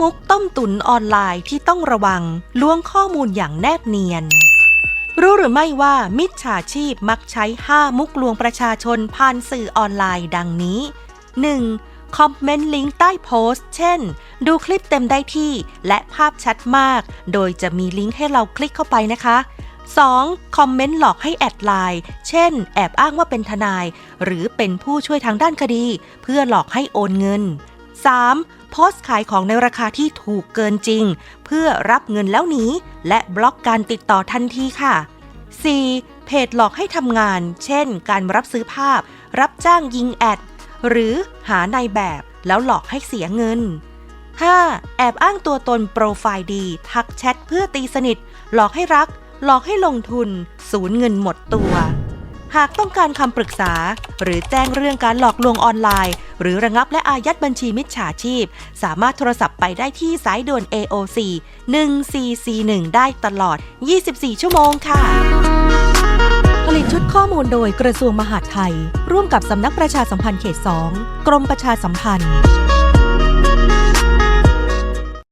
มุกตุ๋นออนไลน์ที่ต้องระวังล้วงข้อมูลอย่างแนบเนียน รู้หรือไม่ว่ามิจฉาชีพมักใช้ 5 มุกลวงประชาชนผ่านสื่อออนไลน์ดังนี้ 1. คอมเมนต์ลิงก์ใต้โพสต์ เช่น ดูคลิปเต็มได้ที่ และภาพชัดมาก โดยจะมีลิงก์ให้เราคลิกเข้าไปนะคะ 2. คอมเมนต์หลอกให้แอดไลน์ เช่น แอบอ้างว่าเป็นทนาย หรือเป็นผู้ช่วยทางด้านคดี เพื่อหลอกให้โอนเงิน 3. โพสต์ขายของในราคาที่ถูกเกินจริง เพื่อรับเงินแล้วหนีและบล็อกการติดต่อทันทีค่ะ 4. เพจหลอกให้ทำงาน เช่น การรับซื้อภาพ รับจ้างยิงแอด หรือหานายแบบแล้วหลอกให้เสียเงิน 5. แอบอ้างตัวตนโปรไฟล์ดี ทักแชทเพื่อตีสนิท หลอกให้รัก หลอกให้ลงทุน สูญเงินหมดตัว หากต้องการคำปรึกษา หรือแจ้งเรื่องการหลอกลวงออนไลน์ หรือระงับและอายัดบัญชีมิจฉาชีพ สามารถโทรศัพท์ไปได้ที่สายด่วน AOC 1441 ได้ตลอด 24 ชั่วโมงค่ะ ผลิตชุดข้อมูลโดยกระทรวงมหาดไทย ร่วมกับสำนักประชาสัมพันธ์เขต 2 กรมประชาสัมพันธ์